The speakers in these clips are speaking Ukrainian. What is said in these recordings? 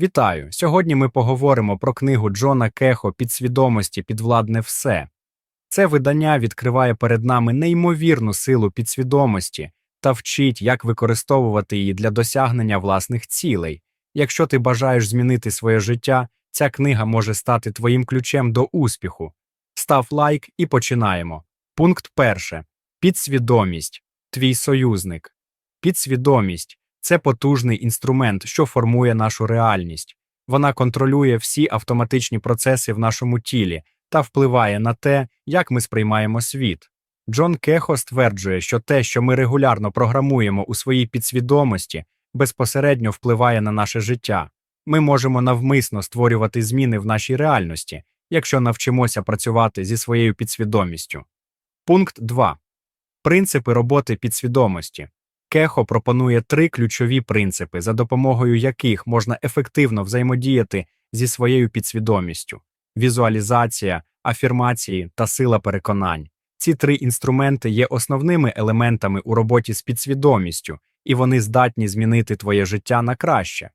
Вітаю! Сьогодні ми поговоримо про книгу Джона Кехо Підсвідомості підвладне все. Це видання відкриває перед нами неймовірну силу підсвідомості та вчить, як використовувати її для досягнення власних цілей. Якщо ти бажаєш змінити своє життя, ця книга може стати твоїм ключем до успіху. Став лайк і починаємо. Пункт перше. Підсвідомість. Твій союзник. Підсвідомість це потужний інструмент, що формує нашу реальність. Вона контролює всі автоматичні процеси в нашому тілі та впливає на те, як ми сприймаємо світ. Джон Кехо стверджує, що те, що ми регулярно програмуємо у своїй підсвідомості, безпосередньо впливає на наше життя. Ми можемо навмисно створювати зміни в нашій реальності, якщо навчимося працювати зі своєю підсвідомістю. Пункт 2. Принципи роботи підсвідомості. Кехо пропонує три ключові принципи, за допомогою яких можна ефективно взаємодіяти зі своєю підсвідомістю: візуалізація, афірмації та сила переконань. Ці три інструменти є основними елементами у роботі з підсвідомістю, і вони здатні змінити твоє життя на краще.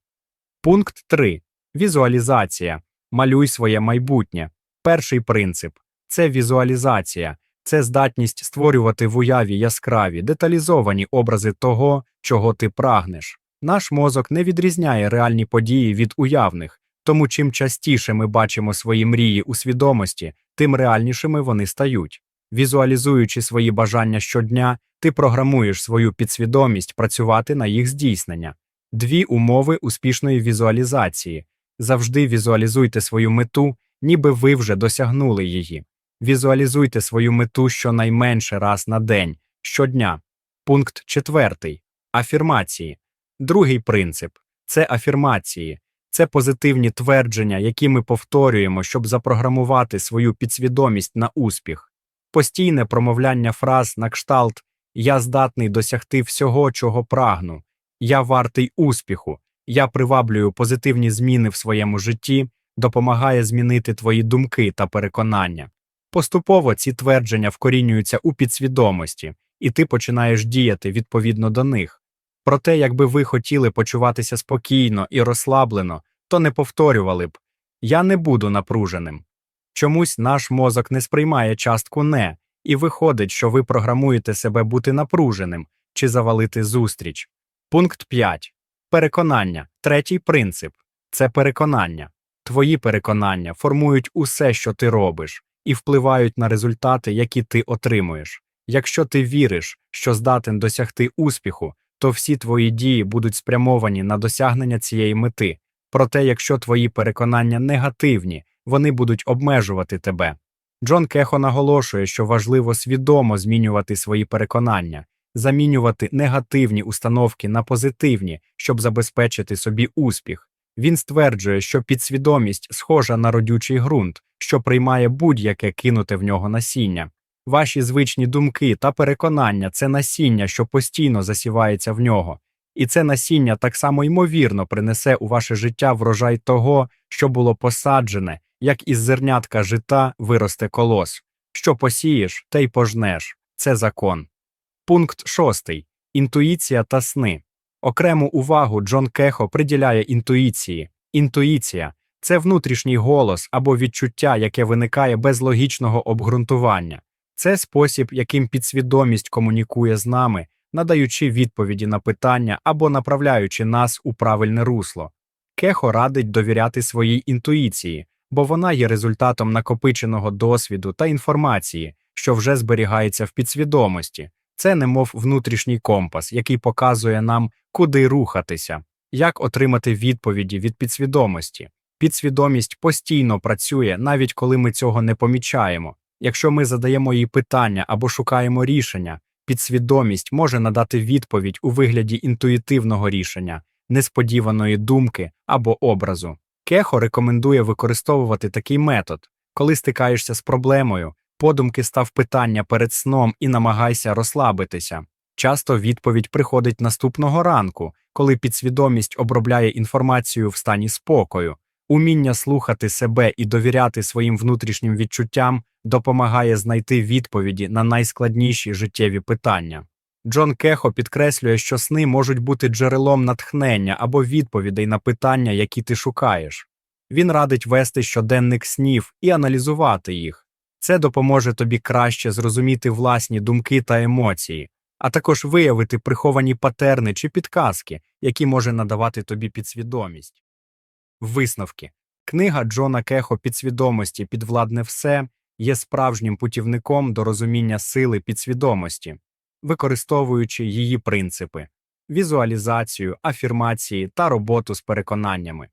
Пункт 3. Візуалізація. Малюй своє майбутнє. Перший принцип це візуалізація, це здатність створювати в уяві яскраві, деталізовані образи того, чого ти прагнеш. Наш мозок не відрізняє реальні події від уявних, тому чим частіше ми бачимо свої мрії у свідомості, тим реальнішими вони стають. Візуалізуючи свої бажання щодня, ти програмуєш свою підсвідомість працювати на їх здійснення. Дві умови успішної візуалізації завжди візуалізуйте свою мету, ніби ви вже досягнули її. Візуалізуйте свою мету щонайменше раз на день, щодня. Пункт четвертий. Афірмації. Другий принцип це афірмації, це позитивні твердження, які ми повторюємо, щоб запрограмувати свою підсвідомість на успіх. Постійне промовляння фраз на кшталт Я здатний досягти всього, чого прагну, я вартий успіху, я приваблюю позитивні зміни в своєму житті, допомагає змінити твої думки та переконання. Поступово ці твердження вкорінюються у підсвідомості, і ти починаєш діяти відповідно до них. Проте, якби ви хотіли почуватися спокійно і розслаблено, то не повторювали б Я не буду напруженим. Чомусь наш мозок не сприймає частку не, і виходить, що ви програмуєте себе бути напруженим чи завалити зустріч. Пункт 5. Переконання. Третій принцип це переконання. Твої переконання формують усе, що ти робиш, і впливають на результати, які ти отримуєш. Якщо ти віриш, що здатен досягти успіху, то всі твої дії будуть спрямовані на досягнення цієї мети. Проте, якщо твої переконання негативні, вони будуть обмежувати тебе. Джон Кехо наголошує, що важливо свідомо змінювати свої переконання, замінювати негативні установки на позитивні, щоб забезпечити собі успіх. Він стверджує, що підсвідомість схожа на родючий ґрунт, що приймає будь-яке кинуте в нього насіння. Ваші звичні думки та переконання це насіння, що постійно засівається в нього, і це насіння так само ймовірно принесе у ваше життя врожай того, що було посаджене, як із зернятка жита виросте колос. Що посієш, те й пожнеш. Це закон. Пункт 6. Інтуїція та сни. Окрему увагу Джон Кехо приділяє інтуїції. Інтуїція це внутрішній голос або відчуття, яке виникає без логічного обґрунтування. Це спосіб, яким підсвідомість комунікує з нами, надаючи відповіді на питання або направляючи нас у правильне русло. Кехо радить довіряти своїй інтуїції, бо вона є результатом накопиченого досвіду та інформації, що вже зберігається в підсвідомості. Це немов внутрішній компас, який показує нам, куди рухатися, як отримати відповіді від підсвідомості. Підсвідомість постійно працює, навіть коли ми цього не помічаємо. Якщо ми задаємо їй питання або шукаємо рішення, підсвідомість може надати відповідь у вигляді інтуїтивного рішення, несподіваної думки або образу. Кехо рекомендує використовувати такий метод, коли стикаєшся з проблемою, подумки став питання перед сном і намагайся розслабитися. Часто відповідь приходить наступного ранку, коли підсвідомість обробляє інформацію в стані спокою. Уміння слухати себе і довіряти своїм внутрішнім відчуттям допомагає знайти відповіді на найскладніші життєві питання. Джон Кехо підкреслює, що сни можуть бути джерелом натхнення або відповідей на питання, які ти шукаєш. Він радить вести щоденник снів і аналізувати їх. Це допоможе тобі краще зрозуміти власні думки та емоції, а також виявити приховані патерни чи підказки, які може надавати тобі підсвідомість. Висновки. Книга Джона Кехо Підсвідомості Підвладне все є справжнім путівником до розуміння сили підсвідомості, використовуючи її принципи візуалізацію, афірмації та роботу з переконаннями.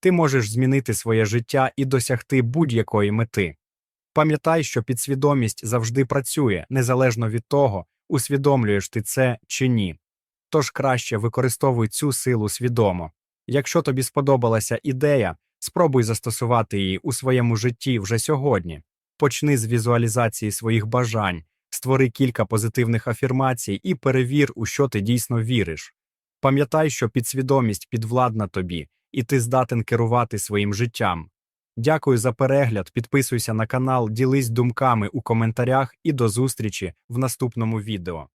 Ти можеш змінити своє життя і досягти будь-якої мети. Пам'ятай, що підсвідомість завжди працює, незалежно від того, усвідомлюєш ти це чи ні. Тож краще використовуй цю силу свідомо. Якщо тобі сподобалася ідея, спробуй застосувати її у своєму житті вже сьогодні. Почни з візуалізації своїх бажань, створи кілька позитивних афірмацій і перевір, у що ти дійсно віриш. Пам'ятай, що підсвідомість підвладна тобі, і ти здатен керувати своїм життям. Дякую за перегляд, підписуйся на канал, ділись думками у коментарях і до зустрічі в наступному відео.